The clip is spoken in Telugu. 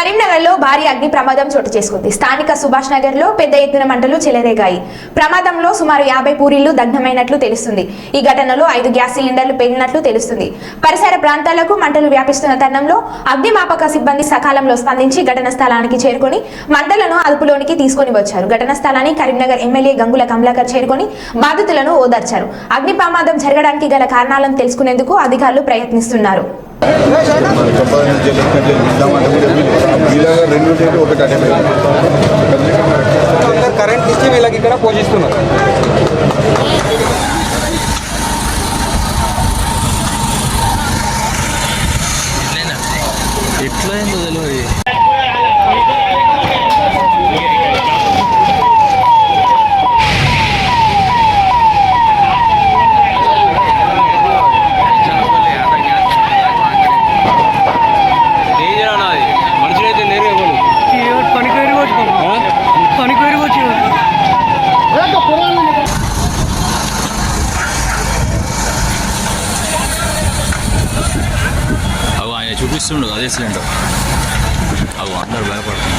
కరీంనగర్లో భారీ అగ్ని ప్రమాదం చోటు చేసుకుంది స్థానిక సుభాష్ నగర్లో పెద్ద ఎత్తున మంటలు చెలరేగాయి ప్రమాదంలో సుమారు యాభై పూరిళ్ళు దగ్ధమైనట్లు తెలుస్తుంది ఈ ఘటనలో ఐదు గ్యాస్ సిలిండర్లు పేలినట్లు తెలుస్తుంది పరిసర ప్రాంతాలకు మంటలు వ్యాపిస్తున్న తరుణంలో అగ్నిమాపక సిబ్బంది సకాలంలో స్పందించి ఘటన స్థలానికి చేరుకొని మంటలను అదుపులోనికి తీసుకొని వచ్చారు ఘటన స్థలాన్ని కరీంనగర్ ఎమ్మెల్యే గంగుల కమలాకర్ చేరుకొని బాధితులను ఓదార్చారు అగ్ని ప్రమాదం జరగడానికి గల కారణాలను తెలుసుకునేందుకు అధికారులు ప్రయత్నిస్తున్నారు వీళ్ళగా రెండు డేట్ ఒకటి అటెండ్ అందరు కరెంట్ ఇచ్చి వీళ్ళకి ఇక్కడ పూజిస్తున్నారు ఎట్లయిందో తెలియదు చూపిస్తుండు అదే సిలిండర్. అవి అందరు భయపడుతుంది